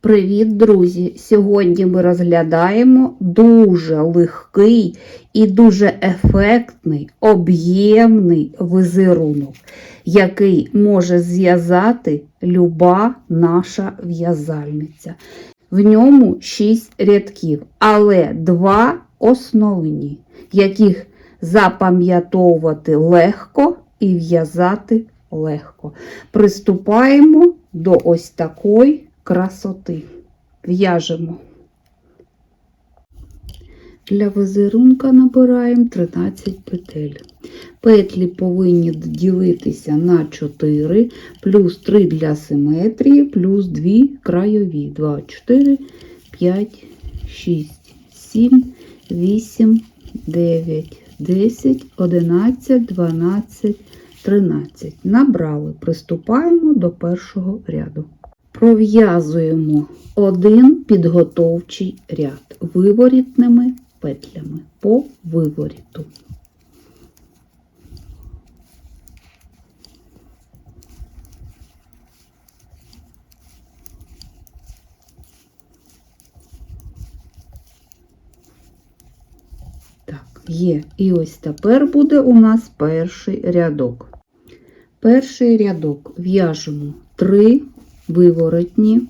Привіт, друзі! Сьогодні ми розглядаємо дуже легкий і дуже ефектний, об'ємний візерунок, який може зв'язати люба наша в'язальниця. В ньому 6 рядків, але два основні, яких запам'ятовувати легко і в'язати легко. Приступаємо до ось такої красоти. В'яжемо. Для візерунка набираємо 13 петель. Петлі повинні ділитися на 4, плюс 3 для симетрії, плюс 2 крайові. 2, 4, 5, 6, 7, 8, 9, 10, 11, 12, 13. Набрали. Приступаємо до першого ряду. Пров'язуємо один підготовчий ряд виворітними петлями по виворіту. Так, є. І ось тепер буде у нас перший рядок. Перший рядок в'яжемо 3 виворотні,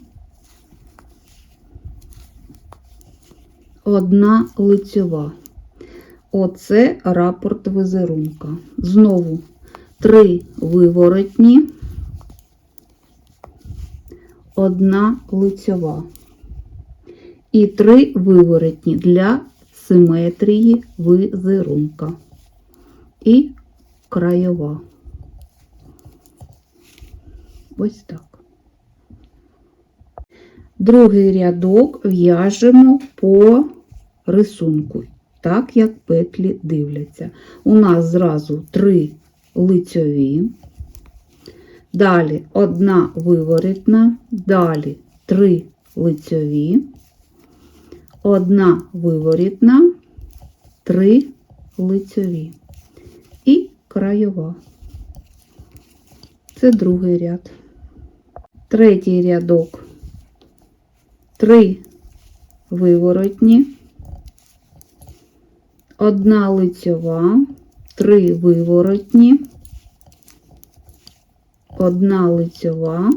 одна лицьова. Оце рапорт візерунка. Знову три виворотні, одна лицьова. І три виворотні для симетрії візерунка. І краєва. Ось так. Другий рядок в'яжемо по рисунку, так як петлі дивляться. У нас зразу три лицьові, далі одна виворітна, далі три лицьові, одна виворітна, три лицьові і краєва. Це другий ряд. Третій рядок. Три виворотні, одна лицьова, три виворотні, одна лицьова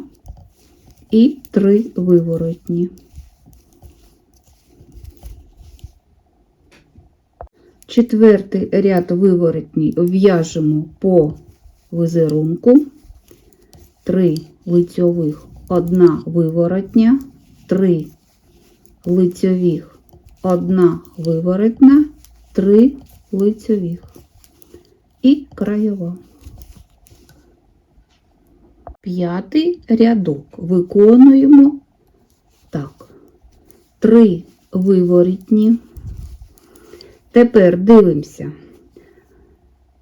і три виворотні. Четвертий ряд виворотній в'яжемо по візерунку. 3 лицьових, 1 виворотня, 3 лицьових, 1 виворотна, 3 лицьових і краєва. П'ятий рядок виконуємо так. 3 виворітні. Тепер дивимося.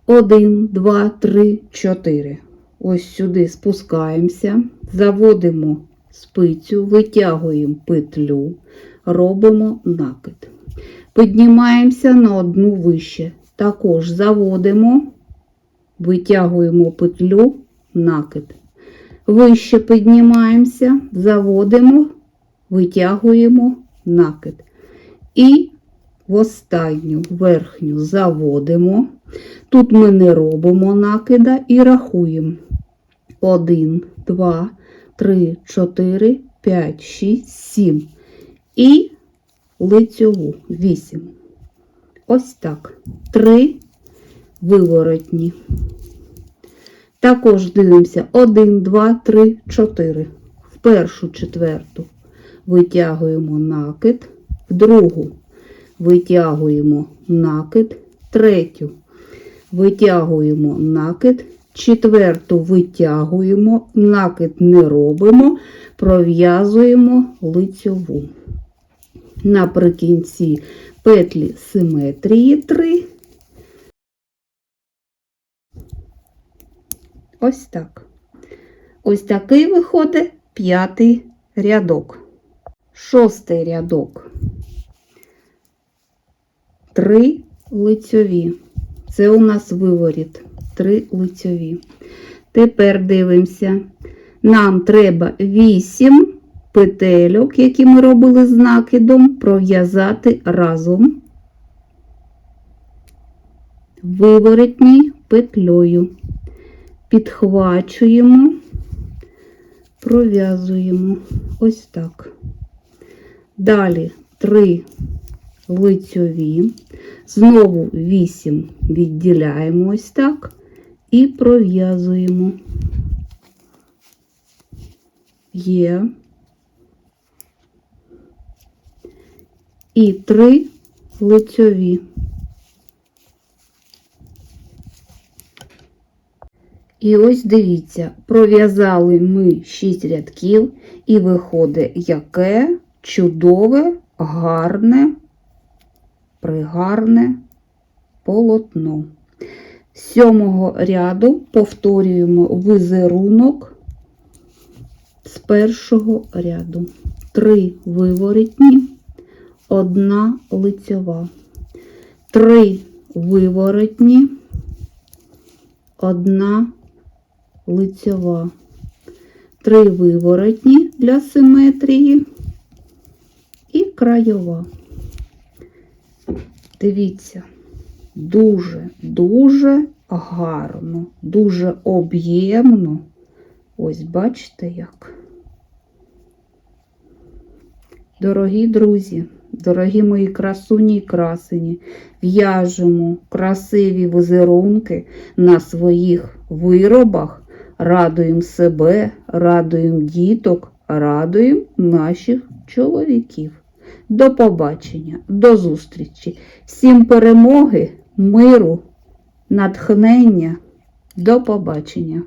1, 2, 3, 4. Ось сюди спускаємося, заводимо спицю, витягуємо петлю, робимо накид. Піднімаємося на одну вище. Також заводимо, витягуємо петлю, накид. Вище піднімаємося, заводимо, витягуємо накид. І в останню верхню заводимо. Тут ми не робимо накида і рахуємо. 1, 2, 3, 4, 5, 6, 7. І лицьову 8. Ось так. 3 виворотні. Також дивимося 1, 2, 3, 4. В першу четверту витягуємо накид, в другу витягуємо накид, третю витягуємо накид, четверту витягуємо, накид не робимо, пров'язуємо лицьову. Наприкінці петлі симетрії 3. Ось так. Ось такий виходить п'ятий рядок. Шостий рядок. Три лицьові. Це у нас виворіт. Три лицьові. Тепер дивимося. Нам треба 8 петельок, які ми робили з накидом, пров'язати разом виворотній петлею. Підхвачуємо, пров'язуємо ось так. Далі 3 лицьові, знову 8 відділяємо ось так і пров'язуємо. Є. І 3 лицьові. І ось дивіться, пров'язали ми 6 рядків, і виходить, яке чудове, гарне, пригарне полотно. З сьомого ряду повторюємо визерунок з першого ряду. Три виворотні, одна лицьова. Три виворотні, одна лицьова. Три виворотні для симетрії і краєва. Дивіться, дуже-дуже гарно, дуже об'ємно. Ось бачите як. Дорогі друзі, дорогі мої красуні і красені, в'яжемо красиві візерунки на своїх виробах, радуємо себе, радуємо діток, радуємо наших чоловіків. До побачення, до зустрічі. Всім перемоги, миру, натхнення. До побачення.